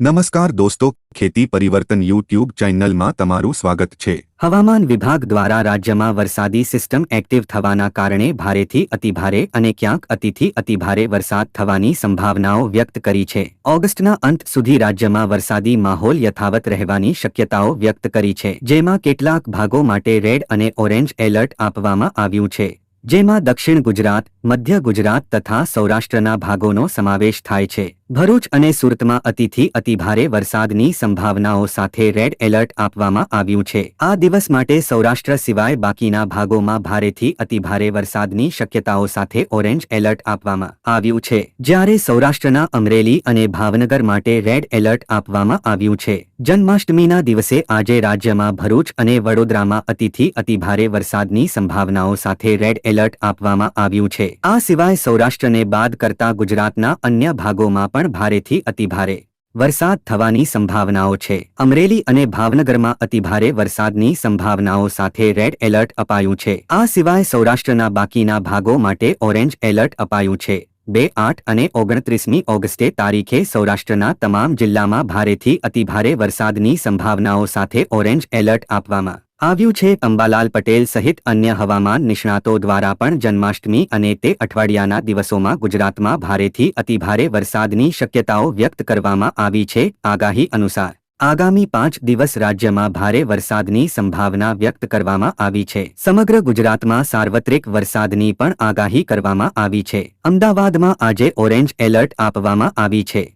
નમસ્કાર દોસ્તો, ખેતી પરિવર્તન યુટ્યુબ ચેનલમાં તમારું સ્વાગત છે. હવામાન વિભાગ દ્વારા રાજ્યમાં વરસાદી સિસ્ટમ એક્ટિવ થવાના કારણે ભારેથી અતિભારે અને ક્યાંક અતિથી અતિભારે વરસાદ થવાની સંભાવનાઓ વ્યક્ત કરી છે. ઓગસ્ટના અંત સુધી રાજ્યમાં વરસાદી માહોલ યથાવત રહેવાની શક્યતાઓ વ્યક્ત કરી છે, જેમાં કેટલાક ભાગો માટે રેડ અને ઓરેન્જ એલર્ટ આપવામાં આવ્યું છે. જેમાં દક્ષિણ ગુજરાત, મધ્ય ગુજરાત તથા સૌરાષ્ટ્રના ભાગોનો સમાવેશ થાય છે. ભરૂચ અને સુરતમાં અતિથી અતિભારે વરસાદની સંભાવનાઓ સાથે રેડ એલર્ટ આપવામાં આવ્યું છે. આ દિવસ માટે સૌરાષ્ટ્ર સિવાય બાકીના ભાગોમાં ભારેથી અતિભારે વરસાદની શક્યતાઓ સાથે ઓરેન્જ એલર્ટ આપવામાં આવ્યું છે. જ્યારે સૌરાષ્ટ્રના અમરેલી અને ભાવનગર માટે રેડ એલર્ટ આપવામાં આવ્યું છે. જન્માષ્ટમીના દિવસે આજે રાજ્યમાં ભરૂચ અને વડોદરામાં અતિથી અતિભારે વરસાદની સંભાવનાઓ સાથે રેડ એલર્ટ આપવામાં આવ્યું છે. આ સિવાય સૌરાષ્ટ્રને બાદ કરતા ગુજરાતના અન્ય ભાગોમાં પણ ભારેથી અતિભારે. વરસાદ થવાની સંભાવનાઓ છે. અમરેલી અને ભાવનગરમાં અતિભારે વરસાદની સંભાવનાઓ સાથે રેડ એલર્ટ અપાયું છે. આ સિવાય સૌરાષ્ટ્રના બાકીના ભાગો માટે ઓરેન્જ એલર્ટ અપાયું છે. બે આઠ અને ઓગણત્રીસમી ઓગસ્ટે તારીખે સૌરાષ્ટ્રના તમામ જિલ્લામાં ભારેથી અતિભારે વરસાદની સંભાવનાઓ સાથે ઓરેન્જ એલર્ટ આપવામાં આવ્યું છે અંબાલાલ પટેલ સહિત અન્ય હવામાન નિષ્ણાતો દ્વારા પણ જન્માષ્ટમી અને તે અઠવાડિયાના દિવસોમાં ગુજરાતમાં ભારેથી અતિભારે વરસાદની શક્યતાઓ વ્યક્ત કરવામાં આવી છે. આગાહી અનુસાર, આગામી પાંચ દિવસ રાજ્યમાં ભારે વરસાદની સંભાવના વ્યક્ત કરવામાં આવી છે. સમગ્ર ગુજરાતમાં સાર્વત્રિક વરસાદની પણ આગાહી કરવામાં આવી છે. અમદાવાદમાં આજે ઓરેન્જ એલર્ટ આપવામાં આવી છે.